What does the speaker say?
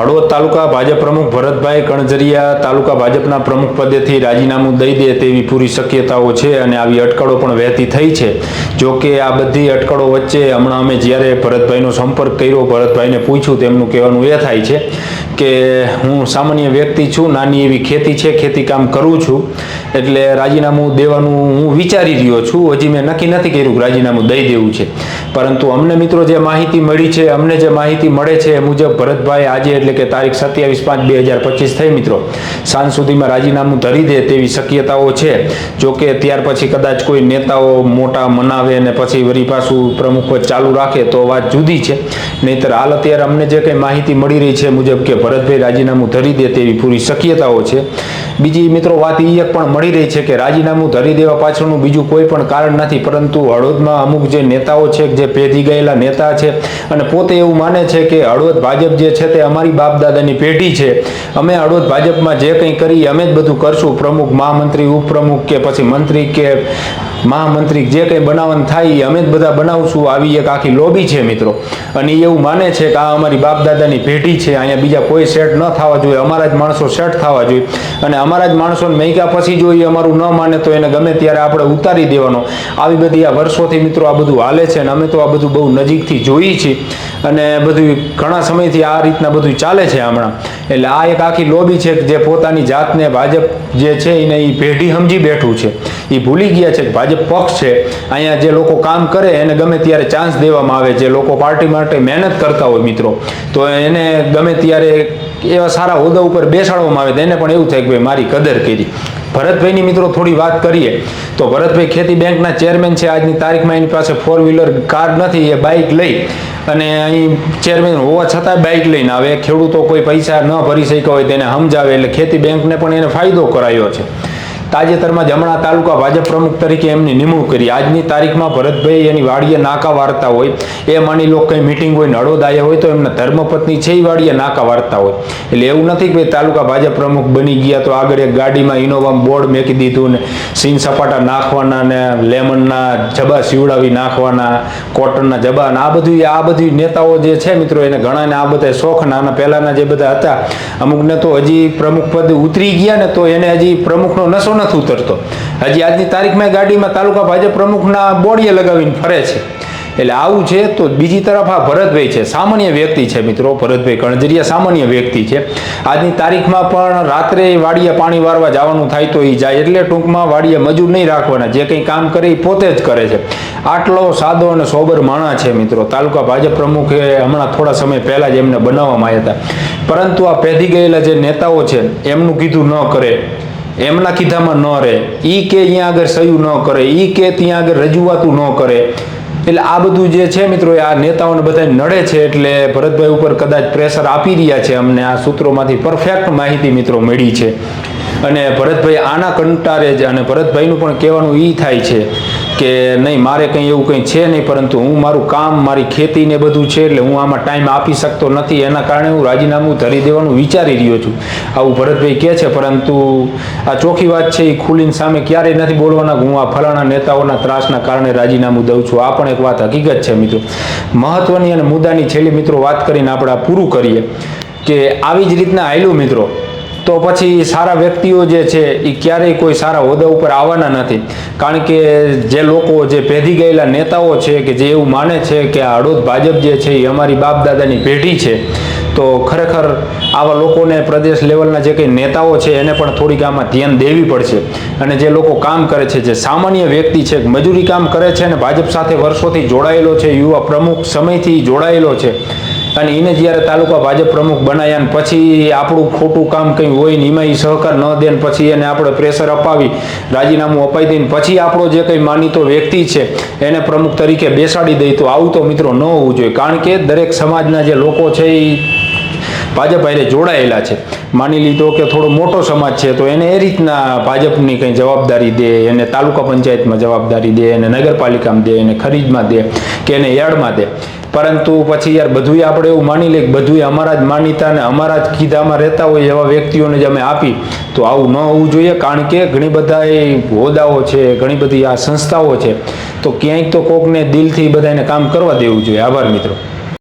હળવદ તાલુકા ભાજપ પ્રમુખ ભરતભાઈ કણઝરિયા તાલુકા ભાજપના પ્રમુખ પદેથી રાજીનામું દઈ દે તેવી પૂરી શક્યતાઓ છે અને આવી અટકળો પણ વહેતી થઈ છે. જો કે આ બધી અટકળો વચ્ચે હમણાં અમે જ્યારે ભરતભાઈનો સંપર્ક કર્યો, ભરતભાઈને પૂછ્યું તેમનું કહેવાનું એ થાય છે કે હું સામાન્ય વ્યક્તિ છું, નાની એવી ખેતી છે, ખેતી કામ કરું છું, એટલે રાજીનામું દેવાનું હું વિચારી રહ્યો છું. હજી મેં નક્કી નથી કર્યું કે રાજીનામું દઈ દેવું છે. પરંતુ અમને મિત્રો જે માહિતી મળી છે, અમને જે માહિતી મળે છે એ મુજબ ભરતભાઈ આજે એટલે કે તારીખ સત્યાવીસ પાંચ બે હજાર પચીસ થઈ મિત્રો. સાંજ સુધીમાં રાજીનામું ધરી દે તેવી શક્યતાઓ છે. જો કે ત્યાર પછી કદાચ કોઈ નેતાઓ મોટા મનાવે અને પછી વરી પાછું પ્રમુખ ચાલુ રાખે તો વાત જુદી છે. નહીતર હાલ અત્યારે અમને જે કંઈ માહિતી મળી રહી છે મુજબ કે ભરતભાઈ રાજીનામું ધરી દે તેવી પૂરી શક્યતાઓ છે. બીજી મિત્રો વાત એ એક પણ મળી રહી છે કે રાજીનામું ધરી દેવા પાછળનું બીજું કોઈ પણ કારણ નથી, પરંતુ હળવદમાં અમુક જે નેતાઓ છે, જે પેઢી ગયેલા નેતા છે અને પોતે એવું માને છે કે હળવદ ભાજપ જે છે તે અમારી બાપ દાદાની પેઢી છે. અમે હળવદ ભાજપમાં જે કંઈ કરી અમે જ બધું કરશું. પ્રમુખ, મહામંત્રી, ઉપપ્રમુખ કે પછી મંત્રી કે મહામંત્રી જે કંઈ બનાવવાનું થાય અમે જ બધા બનાવશું. આવી એક આખી લોબી છે મિત્રો. અને એવું માને છે કે આ અમારી બાપ દાદાની પેઢી છે. અહીંયા બીજા કોઈ સેટ ન થવા જોઈએ. અમારા જ માણસો સેટ થવા જોઈએ. અને અમારા જ માણસોને મૈકા પછી જો એ અમારું ન માને તો એને ગમે ત્યારે આપણે ઉતારી દેવાનો. આવી બધી આ વર્ષોથી મિત્રો આ બધું હાલે છે અને અમે તો આ બધું બહુ નજીકથી જોઈએ છીએ. અને બધું ઘણા સમયથી આ રીતના બધું ચાલે છે હમણાં. એટલે આ એક આખી લોબી છે જે પોતાની જાતને ભાજપ જે છે એને એ પેઢી સમજી બેઠું છે. એ ભૂલી ગયા છે કે ભાજપ પક્ષ છે. અહીંયા જે લોકો કામ કરે એને ગમે ત્યારે ચાન્સ દેવામાં આવે જે લોકો પાર્ટી માટે મહેનત કરતા હોય મિત્રો. તો એને ગમે ત્યારે એવા સારા હોદ્દા ઉપર બેસાડવામાં આવે તો એને પણ એવું થાય કે ભાઈ મારી કદર કરી. ભરતભાઈની મિત્રો થોડી વાત કરીએ. તો ભરતભાઈ ખેતી બેંકના ચેરમેન છે. આજની તારીખમાં એની પાસે ફોર વ્હીલર કાર નથી, એ બાઇક લઈ અને અહીં ચેરમેન હોવા છતાં બાઇક લઈને આવે. ખેડૂતો કોઈ પૈસા ન ભરી શક્યા હોય તેને સમજાવે. એટલે ખેતી બેંકને પણ એને ફાયદો કરાયો છે. તાજેતરમાં જમણા તાલુકા ભાજપ પ્રમુખ તરીકે એમની નિમણૂક કરી. આજની તારીખમાં ભરતભાઈ એની વાડીએ નાકા વાર્તા હોય. એ માની લો કંઈ મિટિંગ હોય નડોદ હોય તો એમના ધર્મપત્ની છે એ વાડીએ નાકા વાર્તા હોય. એટલે એવું નથી કે ભાઈ તાલુકા ભાજપ પ્રમુખ બની ગયા તો આગળ એક ગાડીમાં ઇનોવામાં બોર્ડ મેકી દીધું ને સીન સપાટા નાખવાના ને લેમનના જબા સીવડાવી નાખવાના, કોટનના જબા આ બધું આ બધી નેતાઓ જે છે મિત્રો એને ઘણાને આ બધા શોખ નાના પહેલાના જે બધા હતા, અમુકને તો હજી પ્રમુખ પદ ઉતરી ગયા ને તો એને હજી પ્રમુખનો નશો નથી ઉતરતો. હજી આજની તારીખમાં ગાડીમાં તાલુકા ભાજપ પ્રમુખના બોડીએ લગાવીને ફરે છે. એટલે આવું છે તો બીજી તરફ આ ભરતભાઈ છે. સામાન્ય વ્યક્તિ છે મિત્રો, ભરતભાઈ કણજરિયા સામાન્ય વ્યક્તિ છે. આજની તારીખમાં પણ રાત્રે વાડીએ પાણી વારવા જવાનું થાય તો એ જાય. એટલે ટૂંકમાં વાડીએ મજૂર નહીં રાખવાના. જે કંઈ કામ કરે એ પોતે જ કરે છે. આટલો સાદો અને સોબર માણા છે મિત્રો. તાલુકા ભાજપ પ્રમુખે હમણાં થોડા સમય પહેલાં જ એમને બનાવવામાં આવ્યા હતા. પરંતુ આ પેધી ગયેલા જે નેતાઓ છે, એમનું કીધું ન કરે. એમના કીધામાં ન રહે. ઈ કે અહીંયા આગળ સહયું ન કરે, ઈ કે ત્યાં આગળ રજૂઆતું ન કરે. એટલે આ બધું જે છે મિત્રો આ નેતાઓને બધા નડે છે એટલે ભરતભાઈ ઉપર કદાચ પ્રેશર આપી રહ્યા છે અમને. આ સૂત્રોમાંથી પરફેક્ટ માહિતી મિત્રો મળી છે. અને ભરતભાઈ આના કંટારે જ, અને ભરતભાઈનું પણ કહેવાનું એ થાય છે કે નહીં, મારે કંઈ એવું કંઈ છે નહીં, પરંતુ હું મારું કામ, મારી ખેતી ને બધું છે એટલે હું આમાં ટાઈમ આપી શકતો નથી. એના કારણે હું રાજીનામું ધરી દેવાનું વિચારી રહ્યો છું. આવું ભરતભાઈ કહે છે, પરંતુ આ ચોખ્ખી વાત છે એ ખુલીને સામે ક્યારેય નથી બોલવાના. હું આ ફલાણા નેતાઓના ત્રાસના કારણે રાજીનામું દઉં છું. આ પણ એક વાત હકીકત છે, મિત્રો. મહત્વની અને મુદ્દાની છેલ્લી મિત્રો વાત કરીને આપણે પૂરું કરીએ કે આવી જ રીતના આયલું મિત્રો. તો પછી સારા વ્યક્તિઓ જે છે એ ક્યારેય કોઈ સારા હોદ્દા ઉપર આવવાના નથી. કારણ કે જે લોકો જે પેઢી ગયેલા નેતાઓ છે કે જે એવું માને છે કે આ હળોદ ભાજપ જે છે એ અમારી બાપ દાદાની પેઢી છે, તો ખરેખર આવા લોકોને પ્રદેશ લેવલના જે કંઈ નેતાઓ છે, એને પણ થોડીક આમાં ધ્યાન દેવી પડશે. અને જે લોકો કામ કરે છે, જે સામાન્ય વ્યક્તિ છે, મજૂરી કામ કરે છે અને ભાજપ સાથે વર્ષોથી જોડાયેલો છે, યુવા પ્રમુખ સમયથી જોડાયેલો છે અને એને જ્યારે તાલુકા ભાજપ પ્રમુખ બનાવ્યા ને પછી આપણું ખોટું કામ કંઈ હોય ને એમાં એ સહકાર ન દે ને પછી એને આપણે પ્રેશર અપાવી, રાજીનામું અપાઈ દઈને પછી આપણો જે કંઈ માનીતો વ્યક્તિ છે, એને પ્રમુખ તરીકે બેસાડી દઈ તો આવું તો મિત્રો ન હોવું જોઈએ. કારણ કે દરેક સમાજના જે લોકો છે એ ભાજપ હારે જોડાયેલા છે. માની લીધો કે થોડો મોટો સમાજ છે તો એને એ રીતના ભાજપની કંઈ જવાબદારી દે, એને તાલુકા પંચાયતમાં જવાબદારી દે, એને નગરપાલિકામાં દે, એને ખરીદમાં દે કે એને યાર્ડમાં દે. પરંતુ પછી યાર બધુંય આપણે એવું માની લઈએ કે બધુંય અમારા જ માનીતા અને અમારા જ કીધામાં રહેતા હોય એવા વ્યક્તિઓને જ અમે આપી. તો આવું ન હોવું જોઈએ કારણ કે ઘણી બધા એ હોદ્દાઓ છે, ઘણી બધી આ સંસ્થાઓ છે. તો ક્યાંક તો કોકને દિલથી બધાને કામ કરવા દેવું જોઈએ. આભાર મિત્રો.